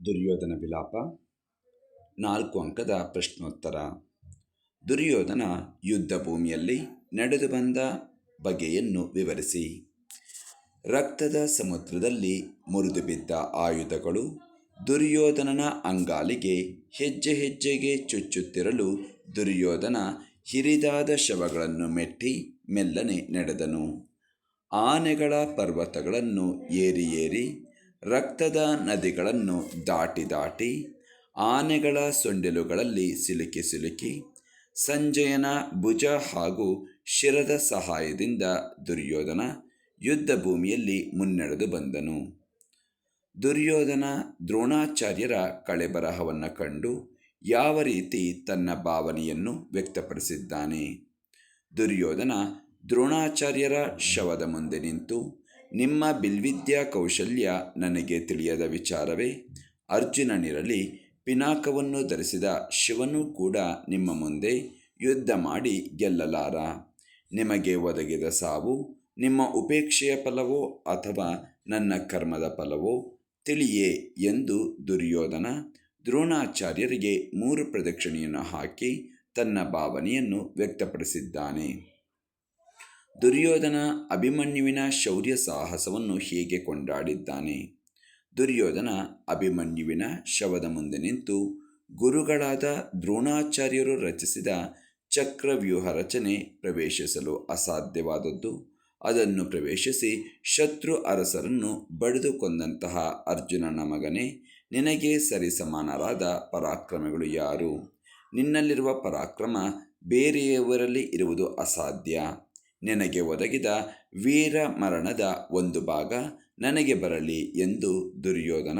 ದುರ್ಯೋಧನ ವಿಲಾಪ. ನಾಲ್ಕು ಅಂಕದ ಪ್ರಶ್ನೋತ್ತರ. ದುರ್ಯೋಧನ ಯುದ್ಧ ಭೂಮಿಯಲ್ಲಿ ನಡೆದು ಬಂದ ಬಗೆಯನ್ನು ವಿವರಿಸಿ. ರಕ್ತದ ಸಮುದ್ರದಲ್ಲಿ ಮುರಿದು ಬಿದ್ದ ಆಯುಧಗಳು ದುರ್ಯೋಧನನ ಅಂಗಾಲಿಗೆ ಹೆಜ್ಜೆ ಹೆಜ್ಜೆಗೆ ಚುಚ್ಚುತ್ತಿರಲು ದುರ್ಯೋಧನ ಹಿರಿದಾದ ಶವಗಳನ್ನು ಮೆಟ್ಟಿ ಮೆಲ್ಲನೆ ನಡೆದನು. ಆನೆಗಳ ಪರ್ವತಗಳನ್ನು ಏರಿ ಏರಿ ರಕ್ತದ ನದಿಗಳನ್ನು ದಾಟಿ ದಾಟಿ ಆನೆಗಳ ಸೊಂಡಿಲುಗಳಲ್ಲಿ ಸಿಲುಕಿ ಸಿಲುಕಿ ಸಂಜಯನ ಭುಜ ಹಾಗೂ ಶಿರದ ಸಹಾಯದಿಂದ ದುರ್ಯೋಧನ ಯುದ್ಧ ಭೂಮಿಯಲ್ಲಿ ಮುನ್ನಡೆದು ಬಂದನು. ದುರ್ಯೋಧನ ದ್ರೋಣಾಚಾರ್ಯರ ಕಳೆಬರಹವನ್ನು ಕಂಡು ಯಾವ ರೀತಿ ತನ್ನ ಭಾವನೆಯನ್ನು ವ್ಯಕ್ತಪಡಿಸಿದ್ದಾನೆ? ದುರ್ಯೋಧನ ದ್ರೋಣಾಚಾರ್ಯರ ಶವದ ಮುಂದೆ ನಿಂತು ನಿಮ್ಮ ಬಿಲ್ವಿದ್ಯಾ ಕೌಶಲ್ಯ ನನಗೆ ತಿಳಿಯದ ವಿಚಾರವೇ. ಅರ್ಜುನನಿರಲಿ ಪಿನಾಕವನ್ನು ಧರಿಸಿದ ಶಿವನೂ ಕೂಡ ನಿಮ್ಮ ಮುಂದೆ ಯುದ್ಧ ಮಾಡಿ ಗೆಲ್ಲಲಾರ. ನಿಮಗೆ ಒದಗಿದ ಸಾವು, ನಿಮ್ಮ ಉಪೇಕ್ಷೆಯ ಫಲವೋ ಅಥವಾ ನನ್ನ ಕರ್ಮದ ಫಲವೋ ತಿಳಿಯೇ ಎಂದು ದುರ್ಯೋಧನ ದ್ರೋಣಾಚಾರ್ಯರಿಗೆ ಮೂರು ಪ್ರದಕ್ಷಿಣೆಯನ್ನು ಹಾಕಿ ತನ್ನ ಭಾವನೆಯನ್ನು ವ್ಯಕ್ತಪಡಿಸಿದ್ದಾನೆ. ದುರ್ಯೋಧನ ಅಭಿಮನ್ಯುವಿನ ಶೌರ್ಯ ಸಾಹಸವನ್ನು ಹೇಗೆ ಕೊಂಡಾಡಿದ್ದಾನೆ. ದುರ್ಯೋಧನ ಅಭಿಮನ್ಯುವಿನ ಶವದ ಮುಂದೆ ನಿಂತು ಗುರುಗಳಾದ ದ್ರೋಣಾಚಾರ್ಯರು ರಚಿಸಿದ ಚಕ್ರವ್ಯೂಹ ರಚನೆ ಪ್ರವೇಶಿಸಲು ಅಸಾಧ್ಯವಾದದ್ದು. ಅದನ್ನು ಪ್ರವೇಶಿಸಿ ಶತ್ರು ಅರಸರನ್ನು ಬಡಿದು ಕೊಂದಂತಹ ಅರ್ಜುನನ ಮಗನೇ, ನಿನಗೆ ಸರಿಸಮಾನರಾದ ಪರಾಕ್ರಮಗಳು ಯಾರು? ನಿನ್ನಲ್ಲಿರುವ ಪರಾಕ್ರಮ ಬೇರೆಯವರಲ್ಲಿ ಇರುವುದು ಅಸಾಧ್ಯ. ನಿನಗೆ ಒದಗಿದ ವೀರ ಮರಣದ ಒಂದು ಭಾಗ ನನಗೆ ಬರಲಿ ಎಂದು ದುರ್ಯೋಧನ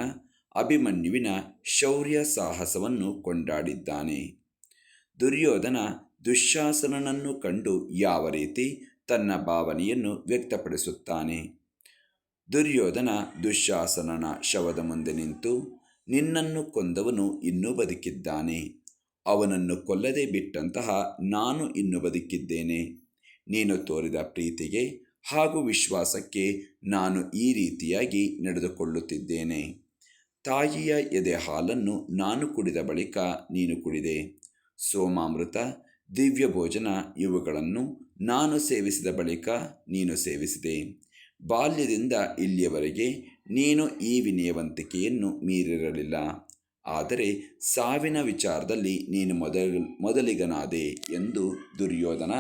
ಅಭಿಮನ್ಯುವಿನ ಶೌರ್ಯ ಸಾಹಸವನ್ನು ಕೊಂಡಾಡಿದ್ದಾನೆ. ದುರ್ಯೋಧನ ದುಶ್ಯಾಸನನನ್ನು ಕಂಡು ಯಾವ ರೀತಿ ತನ್ನ ಭಾವನೆಯನ್ನು ವ್ಯಕ್ತಪಡಿಸುತ್ತಾನೆ. ದುರ್ಯೋಧನ ದುಶ್ಯಾಸನನ ಶವದ ಮುಂದೆ ನಿಂತು, ನಿನ್ನನ್ನು ಕೊಂದವನು ಇನ್ನೂ ಬದುಕಿದ್ದಾನೆ. ಅವನನ್ನು ಕೊಲ್ಲದೆ ಬಿಟ್ಟಂತಹ ನಾನು ಇನ್ನು ಬದುಕಿದ್ದೇನೆ. ನೀನು ತೋರಿದ ಪ್ರೀತಿಗೆ ಹಾಗೂ ವಿಶ್ವಾಸಕ್ಕೆ ನಾನು ಈ ರೀತಿಯಾಗಿ ನಡೆದುಕೊಳ್ಳುತ್ತಿದ್ದೇನೆ. ತಾಯಿಯ ಎದೆ ಹಾಲನ್ನು ನಾನು ಕುಡಿದ ಬಳಿಕ ನೀನು ಕುಡಿದೆ. ಸೋಮಾಮೃತ ದಿವ್ಯ ಭೋಜನ ಇವುಗಳನ್ನು ನಾನು ಸೇವಿಸಿದ ಬಳಿಕ ನೀನು ಸೇವಿಸಿದೆ. ಬಾಲ್ಯದಿಂದ ಇಲ್ಲಿಯವರೆಗೆ ನೀನು ಈ ವಿನಯವಂತಿಕೆಯನ್ನು ಮೀರಿರಲಿಲ್ಲ. ಆದರೆ ಸಾವಿನ ವಿಚಾರದಲ್ಲಿ ನೀನು ಮೊದಲು, ಮೊದಲಿಗನಾದೆ ಎಂದು ದುರ್ಯೋಧನ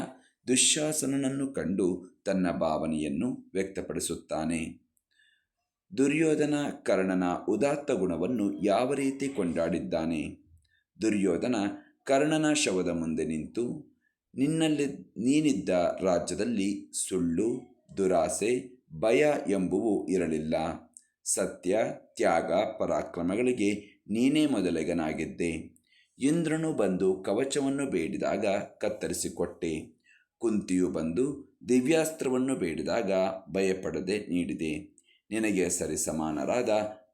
ದುಶ್ಯಾಸನನನ್ನು ಕಂಡು ತನ್ನ ಭಾವನೆಯನ್ನು ವ್ಯಕ್ತಪಡಿಸುತ್ತಾನೆ. ದುರ್ಯೋಧನ ಕರ್ಣನ ಉದಾತ್ತ ಗುಣವನ್ನು ಯಾವ ರೀತಿ ಕೊಂಡಾಡಿದ್ದಾನೆ? ದುರ್ಯೋಧನ ಕರ್ಣನ ಶವದ ಮುಂದೆ ನಿಂತು, ನಿನ್ನಲ್ಲಿ ನೀನಿದ್ದ ರಾಜ್ಯದಲ್ಲಿ ಸುಳ್ಳು, ದುರಾಸೆ, ಭಯ ಎಂಬುವು ಇರಲಿಲ್ಲ. ಸತ್ಯ, ತ್ಯಾಗ, ಪರಾಕ್ರಮಗಳಿಗೆ ನೀನೇ ಮೊದಲಿಗನಾಗಿದ್ದೆ. ಇಂದ್ರನು ಬಂದು ಕವಚವನ್ನು ಬೇಡಿದಾಗ ಕತ್ತರಿಸಿಕೊಟ್ಟೆ. ಕುಂತಿಯು ಬಂದು ದಿವ್ಯಾಸ್ತ್ರವನ್ನು ಬೇಡಿದಾಗ ಭಯಪಡದೆ ನೀಡಿದೆ. ನಿನಗೆ ಸರಿಸಮಾನರಾದ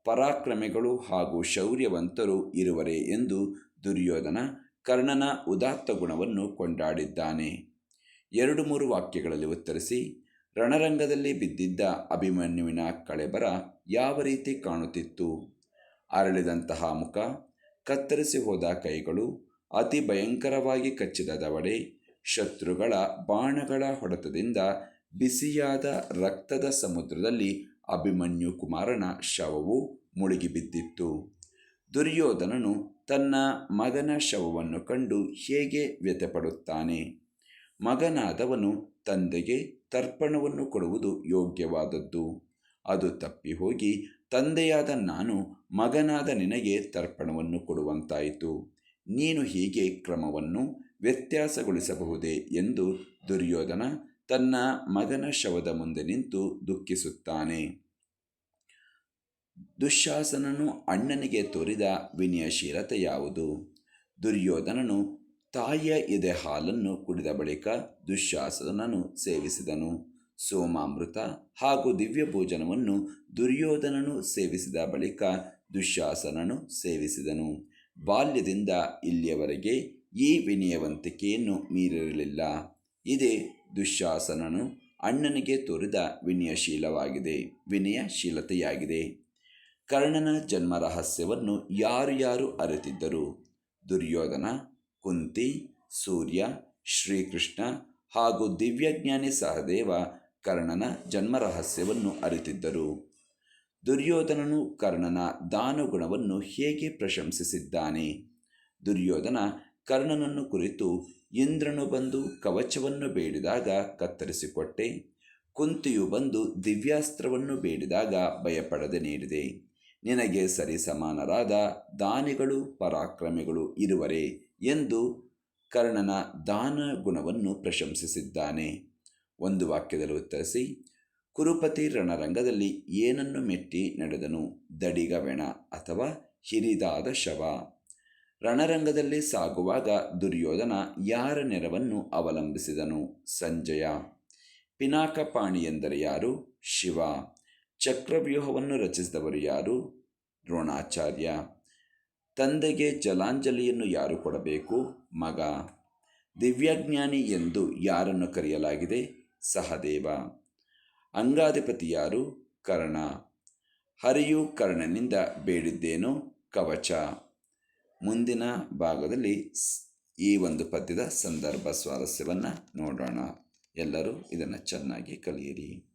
ಪರಾಕ್ರಮಿಗಳು ಹಾಗೂ ಶೌರ್ಯವಂತರು ಇರುವರೆ ಎಂದು ದುರ್ಯೋಧನ ಕರ್ಣನ ಉದಾತ್ತ ಗುಣವನ್ನು ಕೊಂಡಾಡಿದ್ದಾನೆ. ಎರಡು ಮೂರು ವಾಕ್ಯಗಳಲ್ಲಿ ಉತ್ತರಿಸಿ, ರಣರಂಗದಲ್ಲಿ ಬಿದ್ದಿದ್ದ ಅಭಿಮನ್ಯುವಿನ ಕಳೆಬರ ಯಾವ ರೀತಿ ಕಾಣುತ್ತಿತ್ತು? ಅರಳಿದಂತಹ ಮುಖ, ಕತ್ತರಿಸಿ ಹೋದ ಕೈಗಳು, ಅತಿ ಭಯಂಕರವಾಗಿ ಕಚ್ಚಿದ ದವಡೆ ಶತ್ರುಗಳ ಬಾಣಗಳ ಹೊಡೆತದಿಂದ ಬಿಸಿಯಾದ ರಕ್ತದ ಸಮುದ್ರದಲ್ಲಿ ಅಭಿಮನ್ಯು ಕುಮಾರನ ಶವವು ಮುಳುಗಿಬಿದ್ದಿತ್ತು. ದುರ್ಯೋಧನನು ತನ್ನ ಮಗನ ಶವವನ್ನು ಕಂಡು ಹೇಗೆ ವ್ಯಥೆಪಡುತ್ತಾನೆ? ಮಗನಾದವನು ತಂದೆಗೆ ತರ್ಪಣವನ್ನು ಕೊಡುವುದು ಯೋಗ್ಯವಾದದ್ದು. ಅದು ತಪ್ಪಿ ಹೋಗಿ ತಂದೆಯಾದ ನಾನು ಮಗನಾದ ನಿನಗೆ ತರ್ಪಣವನ್ನು ಕೊಡುವಂತಾಯಿತು. ನೀನು ಹೀಗೆ ಕ್ರಮವನ್ನು ವ್ಯತ್ಯಾಸಗೊಳಿಸಬಹುದೇ ಎಂದು ದುರ್ಯೋಧನ ತನ್ನ ಮಗನ ಶವದ ಮುಂದೆ ನಿಂತು ದುಃಖಿಸುತ್ತಾನೆ. ದುಶ್ಯಾಸನನು ಅಣ್ಣನಿಗೆ ತೋರಿದ ವಿನಯಶೀಲತೆ ಯಾವುದು? ದುರ್ಯೋಧನನು ತಾಯಿಯ ಎದೆ ಹಾಲನ್ನು ಕುಡಿದ ಬಳಿಕ ದುಶ್ಯಾಸನನು ಸೇವಿಸಿದನು. ಸೋಮಾಮೃತ ಹಾಗೂ ದಿವ್ಯ ಭೋಜನವನ್ನು ದುರ್ಯೋಧನನು ಸೇವಿಸಿದ ಬಳಿಕ ದುಶ್ಯಾಸನನು ಸೇವಿಸಿದನು. ಬಾಲ್ಯದಿಂದ ಇಲ್ಲಿಯವರೆಗೆ ಈ ವಿನಯವಂತಿಕೆಯನ್ನು ಮೀರಿರಲಿಲ್ಲ. ಇದೇ ದುಶ್ಯಾಸನನು ಅಣ್ಣನಿಗೆ ತೋರಿದ ವಿನಯಶೀಲವಾಗಿದೆ, ವಿನಯಶೀಲತೆಯಾಗಿದೆ. ಕರ್ಣನ ಜನ್ಮ ರಹಸ್ಯವನ್ನು ಯಾರು ಯಾರು ಅರಿತಿದ್ದರು? ದುರ್ಯೋಧನ, ಕುಂತಿ, ಸೂರ್ಯ, ಶ್ರೀಕೃಷ್ಣ ಹಾಗೂ ದಿವ್ಯಜ್ಞಾನಿ ಸಹದೇವ ಕರ್ಣನ ಜನ್ಮ ರಹಸ್ಯವನ್ನು ಅರಿತಿದ್ದರು. ದುರ್ಯೋಧನನು ಕರ್ಣನ ದಾನುಗುಣವನ್ನು ಹೇಗೆ ಪ್ರಶಂಸಿಸಿದ್ದಾನೆ? ದುರ್ಯೋಧನ ಕರ್ಣನನ್ನು ಕುರಿತು ಇಂದ್ರನು ಬಂದು ಕವಚವನ್ನು ಬೇಡಿದಾಗ ಕತ್ತರಿಸಿಕೊಟ್ಟೆ. ಕುಂತಿಯು ಬಂದು ದಿವ್ಯಾಸ್ತ್ರವನ್ನು ಬೇಡಿದಾಗ ಭಯಪಡದೆ ನೀಡಿದೆ. ನಿನಗೆ ಸರಿಸಮಾನರಾದ ದಾನಿಗಳು ಪರಾಕ್ರಮಿಗಳು ಇರುವರೆ ಎಂದು ಕರ್ಣನ ದಾನ ಗುಣವನ್ನು ಪ್ರಶಂಸಿಸಿದ್ದಾನೆ. ಒಂದು ವಾಕ್ಯದಲ್ಲಿ ಉತ್ತರಿಸಿ, ಕುರುಪತಿ ರಣರಂಗದಲ್ಲಿ ಏನನ್ನು ಮೆಟ್ಟಿ ನಡೆದನು ದಡಿಗವೆಣ ಅಥವಾ ಹಿರಿದಾದ ಶವ? ರಣರಂಗದಲ್ಲಿ ಸಾಗುವಾಗ ದುರ್ಯೋಧನ ಯಾರ ನೆರವನ್ನು ಅವಲಂಬಿಸಿದನು? ಸಂಜಯ. ಪಿನಾಕಪಾಣಿ ಎಂದರೆ ಯಾರು? ಶಿವ. ಚಕ್ರವ್ಯೂಹವನ್ನು ರಚಿಸಿದವರು ಯಾರು? ದ್ರೋಣಾಚಾರ್ಯ. ತಂದೆಗೆ ಜಲಾಂಜಲಿಯನ್ನು ಯಾರು ಕೊಡಬೇಕು? ಮಗ. ದಿವ್ಯಜ್ಞಾನಿ ಎಂದು ಯಾರನ್ನು ಕರೆಯಲಾಗಿದೆ? ಸಹದೇವ. ಅಂಗಾಧಿಪತಿ ಯಾರು? ಕರ್ಣ. ಹರಿಯು ಕರ್ಣನಿಂದ ಬೇಡಿದ್ದೇನು? ಕವಚ. ಮುಂದಿನ ಭಾಗದಲ್ಲಿ ಈ ಒಂದು ಪದ್ಯದ ಸಂದರ್ಭ ಸ್ವಾರಸ್ಯವನ್ನು ನೋಡೋಣ. ಎಲ್ಲರೂ ಇದನ್ನು ಚೆನ್ನಾಗಿ ಕಲಿಯಿರಿ.